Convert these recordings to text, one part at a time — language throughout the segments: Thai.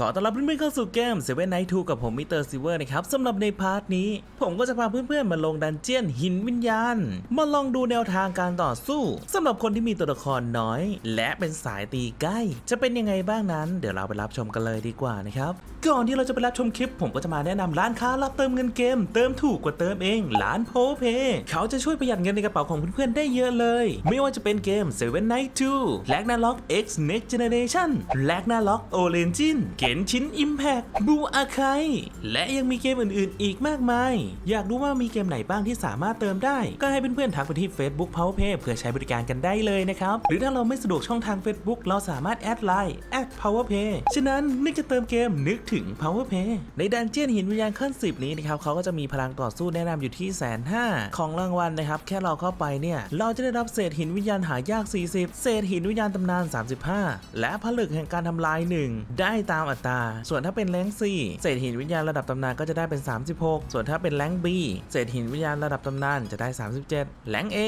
ขอต้อนรับเพื่อนๆเข้าสู่เกม Seven Night 2กับผมมิสเตอร์ซิเวอร์นะครับสำหรับในพาร์ทนี้ ผมก็จะพาเพื่อนๆมาลงดันเจียนหินวิญญาณ มาลองดูแนวทางการต่อสู้สำหรับคนที่มีตัวละครน้อย และเป็นสายตีใกล้ จะเป็นยังไงบ้างนั้น เดี๋ยวเราไปรับชมกันเลยดีกว่านะครับก่อนที่เราจะไปรับชมคลิป ผมก็จะมาแนะนำร้านค้ารับเติมเงินเกม เติมถูกกว่าเติมเองร้านโพเพเขาจะช่วยประหยัดเงินในกระเป๋าของเพื่อนๆได้เยอะเลย ไม่ว่าจะเป็นเกม Seven Night 2 Ragnarok X Next Generation Ragnarok Origin เกนชิน Impact Blue Archive และยังมีเกมอื่นๆ อีกมากมาย อยากรู้ว่ามีเกมไหนบ้างที่สามารถเติมได้ ก็ให้เพื่อนๆทักไปที่ Facebook PowerPay เพื่อใช้บริการกันได้เลยนะครับ หรือถ้าเราไม่สะดวกช่องทาง Facebook เราสามารถแอดไลน์แอด @powerpay ฉะนั้นนึกจะเติมเกมนึกถึง PowerPay ในดันเจียนหินวิญญาณขั้น10 นี้นะครับเขาก็จะมีพลังต่อสู้แนะนำอยู่ที่แสนห้าของรางวัลนะครับ แค่เราเข้าไปเนี่ยเราจะได้รับเศษหินวิญญาณหายาก 40 เศษหินวิญญาณตำนาน 35 และผลึกแห่งการทำลาย 1 ได้ตามอัตรา ส่วนถ้าเป็นแรง C เศษหินวิญญาณระดับตำนานก็จะได้เป็น 36 ส่วนถ้าเป็นแรง B เศษหินวิญญาณระดับตำนานจะได้ 37แรง A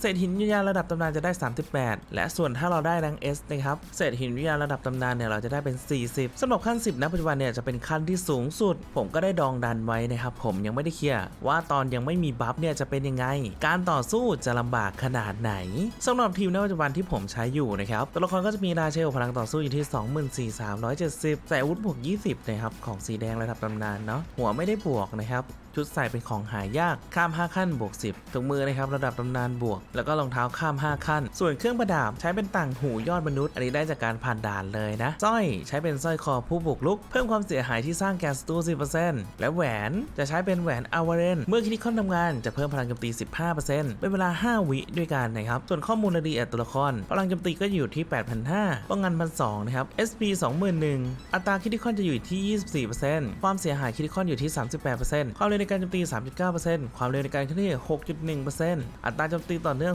เศษหินวิญญาณระดับตำนานจะได้ 38 และส่วนถ้าเราได้แรง S นะครับเศษหินวิญญาณระดับตำนานเนี่ยเราจะได้เป็น 40สำหรับขั้น 10ณปัจจุบันเนี่ยจะเป็นขั้นที่สูงสุด ผมก็ได้ดองดันไว้นะครับผมยังไม่ได้เคลียร์ว่าตอนยังไม่มีบัฟเนี่ยจะเป็นยังไง การต่อสู้จะลำบากขนาดไหนสำหรับทีมณปัจจุบันที่ผมใช้อยู่นะครับตัวละครก็จะมีราเชลพลังต่อสู้อยู่ที่ 24,370ใส่อาวุธบวก 20นะครับของสีแดงระดับตำนานเนาะหัวไม่ได้บวกนะครับ ชุดใส่เป็นของหายากข้าม 5 ขั้นบวก 10ถุงมือนะครับระดับตำนานบวก แล้วก็รองเท้าข้าม 5 ขั้น ส่วนเครื่องประดับใช้เป็นต่างหูยอดมนุษย์ อันนี้ได้จากการผ่านด่านเลยนะสร้อยใช้เป็นสร้อยคอผู้บุกลุก เพิ่มความเสียหายที่สร้างแกสตู10%และแหวนจะใช้เป็นแหวนอาวาเรนเมื่อคลิกคอนทำงานจะเพิ่มพลังโจมตี 15%เป็นเวลา 5 วิด้วยกันนะครับส่วนข้อมูลรายละเอียดตัวละครพลังโจมตีก็อยู่ที่8,500ป้องกัน1,200นะครับ SP 21,000อัตราคริติคอนจะอยู่ที่ 24%ความเสียหายคริติคอนอยู่ที่ 38%ความเร็วในการโจมตี 3.9%ความเร็วในการเคลื่อนที่ 6.1%อัตราโจมตีต่อเนื่อง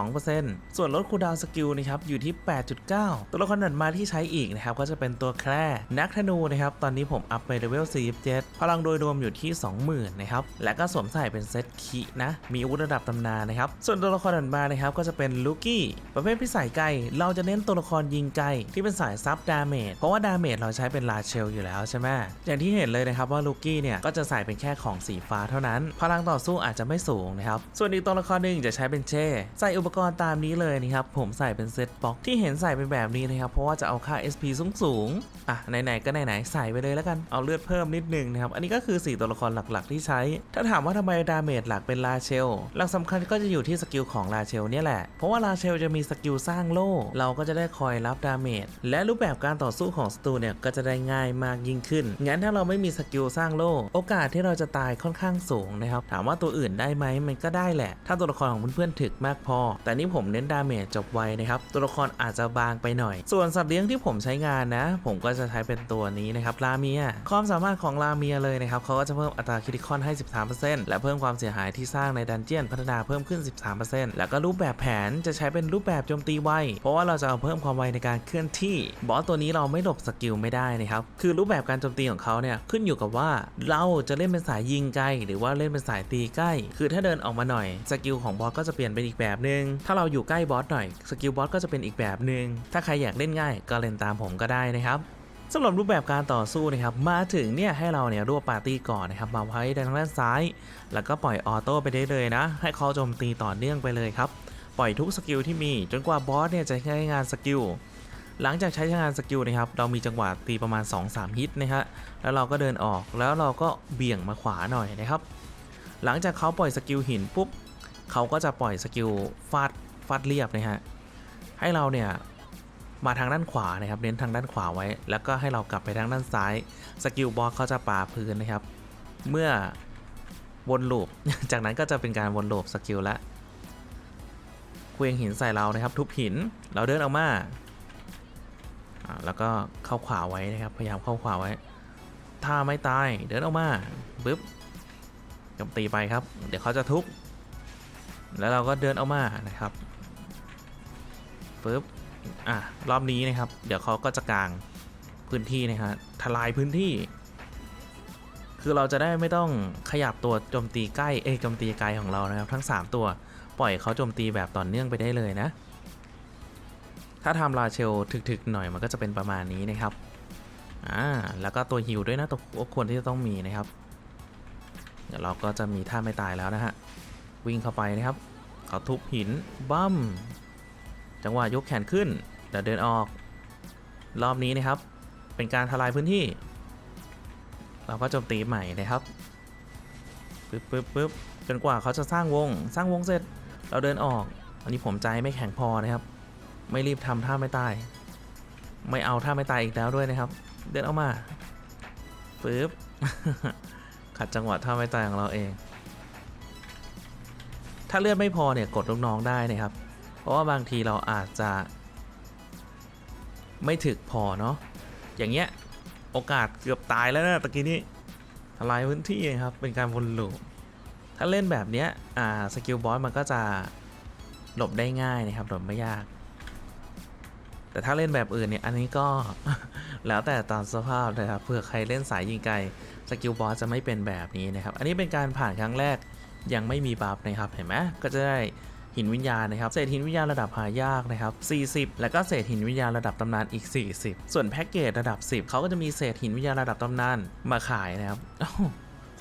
14.2%ส่วนลดคูดาวสกิลนะครับอยู่ที่ 8.9 ตัวละครถัดมาที่ใช้อีกนะครับก็จะเป็นตัวแคร่นักธนูนะครับตอนนี้ผมอัพไปเลเวล 47 พลังโดยรวมอยู่ที่ 20,000 นะครับ และก็สวมใส่เป็นเซตคินะ มีอาวุธระดับตำนานนะครับ ส่วนตัวละครถัดมานะครับก็จะเป็นลูกี้ ประเภทพิสัยไกล เราจะเน้นตัวละครยิงไกลที่เป็นสายซับดาเมจเพราะว่าดาเมจเราใช้เป็นลาเชลอยู่แล้วใช่ไหมอย่างที่เห็นเลยนะครับว่าลูกี้เนี่ยก็จะใส่เป็นแค่ของสีฟ้าเท่านั้น พลังต่อสู้อาจจะไม่สูงนะครับ ส่วนอีกตัวละครหนึ่งจะใช้เป็นเช่ ใส่อุปกรณ์ตามนี้เลยนะครับผมใส่เป็นเซตบ็อกที่เห็นใส่เป็นแบบนี้นะครับเพราะว่าจะเอาค่า SP สูงสูงๆอะไหนๆก็ไหนๆใส่ไปเลยแล้วกันเอาเลือดเพิ่มนิดนึงนะครับอันนี้ก็คือ 4 ตัวละครหลักๆ ที่ใช้ ถ้าถามว่าทำไมดาเมจหลักเป็นลาเชลหลักสำคัญก็จะอยู่ที่สกิลของลาเชลเนี่ยแหละเพราะว่าลาเชลจะมีสกิลสร้างโล่เราก็จะได้คอยรับดาเมจและรูปแบบการต่อสู้ของสตูเนี่ยก็จะได้ง่ายมากยิ่งขึ้นงั้นถ้าเราไม่มีสกิลสร้างโล่โอกาสที่เราจะตายค่อนข้างสูงนะครับ ถามว่าตัวอื่นได้ไหมมันก็ได้แหละ ถ้าตัวละครของเพื่อนๆถึกมากพอ แต่นี่ผมเน้นดาเมจจบไวนะครับ ตัวละครอาจจะบางไปหน่อย ส่วนสัตว์เลี้ยงที่ผมใช้งานนะ ผมก็จะใช้เป็นตัวนี้นะครับลาเมีย ความสามารถของลาเมียเลยนะครับเขาก็จะเพิ่มอัตราคิติคอนให้ 13%และเพิ่มความเสียหายที่สร้างในดันเจียนพัฒนาเพิ่มขึ้น 13%แล้วก็รูปแบบแผนจะใช้เป็นรูปแบบโจมตีไว เพราะว่าเราจะเอาเพิ่มความไวในการเคลื่อนที่ บอสตัวนี้เราไม่หลบสกิลไม่ได้นะครับ คือรูปแบบการโจมตีของเขาเนี่ยขึ้นอยู่กับว่าเราจะเล่นเป็นสายยิงไกลหรือว่าเล่นเป็นสายตีใกล้ คือถ้าเดินออกมาหน่อยสกิลของบอสก็จะเปลี่ยนเป็นอีกแบบหนึ่งถ้าเราอยู่ใกล้บอสหน่อยสกิลบอสก็จะเป็นอีกแบบหนึ่งถ้าใครอยากเล่นง่ายก็เล่นตามผมก็ได้นะครับสำหรับรูปแบบการต่อสู้นะครับมาถึงเนี่ยให้เราเนี่ยรวบปาร์ตี้ก่อนนะครับมาไว้ทางด้านซ้าย แล้วก็ปล่อยออโต้ไปได้เลยนะ ให้เขาโจมตีต่อเนื่องไปเลยครับ ปล่อยทุกสกิลที่มีจนกว่าบอสเนี่ยจะใช้งานสกิล หลังจากใช้งานสกิลนะครับ เรามีจังหวะตีประมาณ 2-3 ฮิตนะฮะแล้วเราก็เดินออกแล้วเราก็เบี่ยงมาขวาหน่อยนะครับ หลังจากเขาปล่อยสกิลหินปุ๊บเขาก็จะปล่อยสกิลฟาดฟาดเรียบนะฮะให้เราเนี่ยมาทางด้านขวานะครับ เน้นทางด้านขวาไว้ แล้วก็ให้เรากลับไปทางด้านซ้าย สกิลบอสเขาจะปาพื้นนะครับ เมื่อวนลูป จากนั้นก็จะเป็นการวนลูปสกิลละเควียงหินใส่เรานะครับ ทุบหิน เราเดินออกมาอ่า แล้วก็เข้าขวาไว้นะครับ พยายามเข้าขวาไว้ ถ้าไม่ตายเดินออกมาปึ๊บโจมตีไปครับ เดี๋ยวเขาจะทุบ แล้วเราก็เดินออกมานะครับปึ๊บ อะ รอบนี้นะครับ เดี๋ยวเขาก็จะกางพื้นที่นะครับทลายพื้นที่ คือเราจะได้ไม่ต้องขยับตัวโจมตีใกล้ เอยโจมตีไกลของเรานะครับ ทั้ง 3 ตัว ปล่อยเขาโจมตีแบบต่อเนื่องไปได้เลยนะ ถ้าทำลาเชลถึกๆหน่อยมันก็จะเป็นประมาณนี้นะครับอ่าแล้วก็ตัวฮิวด้วยนะตัวควรที่จะต้องมีนะครับ เดี๋ยวเราก็จะมีท่าไม่ตายแล้วนะฮะวิ่งเข้าไปนะครับเขาทุบหินบั้มจังหวะยกแขนขึ้นเดี๋ยวเดินออกรอบนี้นะครับ เป็นการทลายพื้นที่ เราก็โจมตีใหม่นะครับปึ๊บปึ๊บปึ๊บจนกว่าเขาจะสร้างวงสร้างวงเสร็จ เราเดินออก อันนี้ผมใจไม่แข็งพอนะครับ ไม่รีบทำท่าไม่ตาย ไม่เอาท่าไม่ตายอีกแล้วด้วยนะครับ เดินออกมาปึ๊บขัดจังหวะท่าไม่ตายของเราเอง ถ้าเลือดไม่พอเนี่ยกดลูกน้องได้นะครับ เพราะว่าบางทีเราอาจจะ ไม่ถึกพอเนาะ อย่างเงี้ยโอกาสเกือบตายแล้วนะตะกี้นี้ทลายพื้นที่นะครับเป็นการวนลูปถ้าเล่นแบบเนี้ยอ่าสกิลบอสมันก็จะหลบได้ง่ายนะครับหลบไม่ยาก แต่ถ้าเล่นแบบอื่นเนี่ยอันนี้ก็ แล้วแต่ตามสภาพเลยครับเผื่อใครเล่นสายยิงไกลสกิลบอสจะไม่เป็นแบบนี้นะครับ อันนี้เป็นการผ่านครั้งแรกยังไม่มีบัฟนะครับเห็นไหมก็จะได้หินวิญญาณนะครับ เศษหินวิญญาณระดับหายากนะครับ 40 แล้วก็เศษหินวิญญาณระดับตำนานอีก 40 ส่วนแพ็กเกจระดับ 10 เขาก็จะมีเศษหินวิญญาณระดับตำนานมาขายนะครับ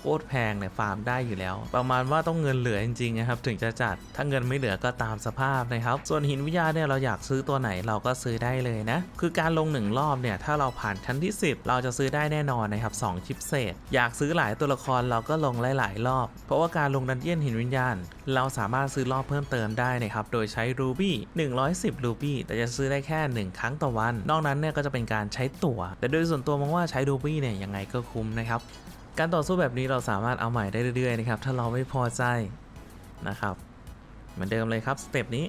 คตรแพงเนี่ยฟาร์มได้อยู่แล้ว ประมาณว่าต้องเงินเหลือจริงๆนะครับถึงจะจัด ถ้าเงินไม่เหลือก็ตามสภาพนะครับ ส่วนหินวิญญาณเนี่ยเราอยากซื้อตัวไหนเราก็ซื้อได้เลยนะ คือการลงหนึ่งรอบเนี่ยถ้าเราผ่านชั้นที่ 10 เราจะซื้อได้แน่นอนนะครับ2ชิปเศษ อยากซื้อหลายตัวละครเราก็ลงหลายๆรอบ เพราะว่าการลงดันเจียนหินวิญญาณ เราสามารถซื้อรอบเพิ่มเติมได้นะครับโดยใช้รูบี้110รูบี้แต่จะซื้อได้แค่ 1 ครั้งต่อวัน นอกนั้นเนี่ยก็จะเป็นการใช้ตั๋วแต่โดยส่วนตัวมองว่าใช้รูบี้เนี่ยยังไงก็คุ้มนะครับ การต่อสู้แบบนี้เราสามารถเอาใหม่ได้เรื่อยๆนะครับ ถ้าเราไม่พอใจนะครับ เหมือนเดิมเลยครับสเต็ปนี้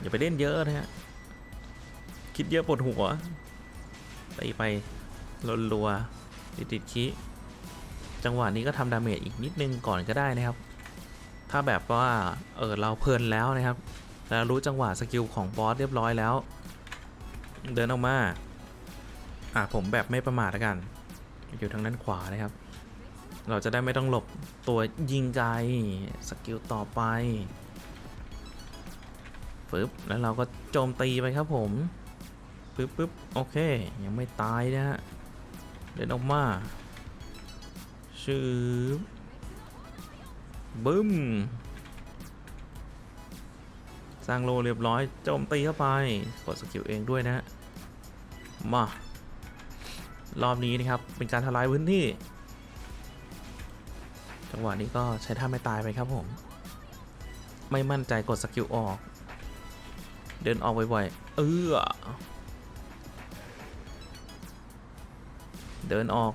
อย่าไปเล่นเยอะนะฮะคิดเยอะปวดหัวตีไปรัวๆติดติดๆคิจังหวะนี้ก็ทำดาเมจอีกนิดนึงก่อนก็ได้นะครับ ถ้าแบบว่าเออเราเพลินแล้วนะครับแล้วรู้จังหวะสกิลของบอสเรียบร้อยแล้ว เดินออกมา อะผมแบบไม่ประมาทแล้วกัน อยู่ทางด้านขวานะครับ เราจะได้ไม่ต้องหลบตัวยิงไกลสกิลต่อไปปึ๊บแล้วเราก็โจมตีไปครับผมปึ๊บปึ๊บโอเค ยังไม่ตายนะฮะเดินออกมาชืบบึ้มสร้างโลเรียบร้อยโจมตีเข้าไปกดสกิลเองด้วยนะฮะมา รอบนี้นะครับ เป็นการทลายพื้นที่ จังหวะนี้ก็ใช้ท่าไม่ตายไปครับผม ไม่มั่นใจกดสกิลออก เดินออกบ่อยๆ เออเดินออก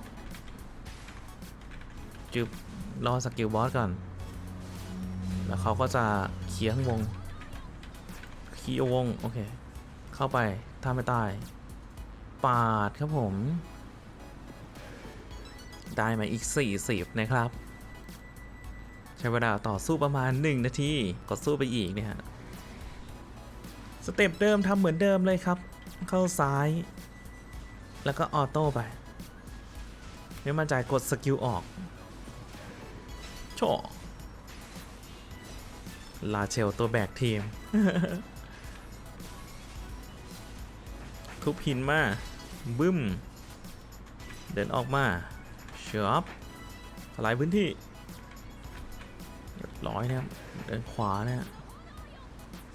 จึบรอสกิลบอสก่อน แล้วเขาก็จะเคลียร์ข้งวงเคลียร์วง โอเค เข้าไปท่าไม่ตาย ปาดครับผม ได้มาอีก 40 นะครับ ใช้เวลาต่อสู้ประมาณ 1 นาทีก็สู้ไปอีกเนี่ยสเต็ปเดิมทำเหมือนเดิมเลยครับ เข้าซ้าย แล้วก็ออโต้ไปไม่มั่นใจกดสกิลออกโชลาเชลตัวแบกทีม ทุบหินมา บึ้ม เดินออกมา เชือบทลายพื้นที่เรียบร้อยนะครับเดินขวาเนี่ย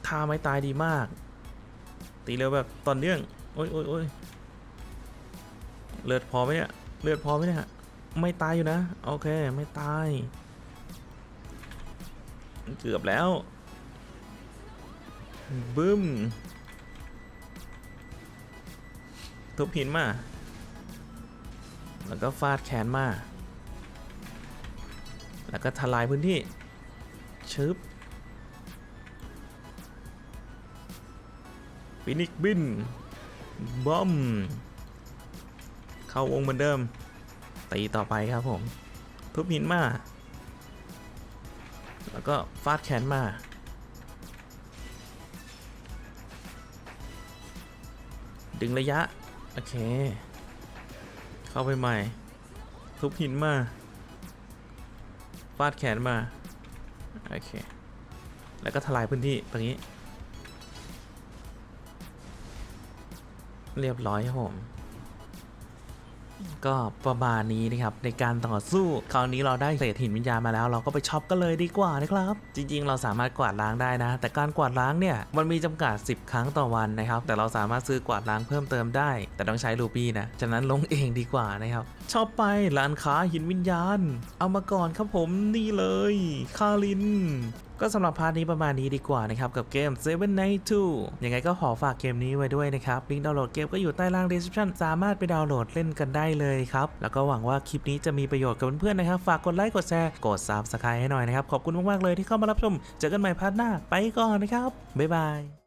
ท่าไม่ตายดีมาก ตีเร็วแบบตอนเนื่อง โอ้ยโอ้ยโอ้ยเลือดพอไหมเนี่ย เลือดพอไหมเนี่ย ไม่ตายอยู่นะ โอเค ไม่ตาย เกือบแล้ว บึ้มทุบหินมา แล้วก็ฟาดแขนมา แล้วก็ทลายพื้นที่ ชึบฟินิกบินบอม เข้าวงเหมือนเดิม ตีต่อไปครับผม ทุบหินมา แล้วก็ฟาดแขนมา ดึงระยะ โอเค เข้าไปใหม่ ทุบหินมาฟาดแขนมา โอเค แล้วก็ทลายพื้นที่ตรงนี้ เรียบร้อยครับผม ก็ประมาณนี้นะครับในการต่อสู้คราวนี้เราได้เศษหินวิญญาณมาแล้ว เราก็ไปช็อปกันเลยดีกว่านะครับ จริง ๆ เราสามารถกวาดล้างได้นะ แต่การกวาดล้างเนี่ยมันมีจำกัด 10 ครั้งต่อวันนะครับ แต่เราสามารถซื้อกวาดล้างเพิ่มเติมได้ แต่ต้องใช้รูปี้นะฉะนั้นลงเองดีกว่านะครับชอบไปร้านค้าหินวิญญาณ เอามาก่อนครับผมนี่เลยคารินก็สำหรับพาร์ทนี้ประมาณนี้ดีกว่านะครับ กับเกม Seven Night 2ยังไงก็ขอฝากเกมนี้ไว้ด้วยนะครับลิงก์ดาวน์โหลดเกมก็อยู่ใต้ล่าง description สามารถไปดาวน์โหลดเล่นกันได้เลยครับ แล้วก็หวังว่าคลิปนี้จะมีประโยชน์กับเพื่อนๆนะครับ ฝากกดไลค์ กดแชร์ กดซับสไครต์ให้หน่อยนะครับ ขอบคุณมากๆเลยที่เข้ามารับชม เจอกันใหม่พาร์ทหน้า ไปก่อนนะครับ บ๊ายบาย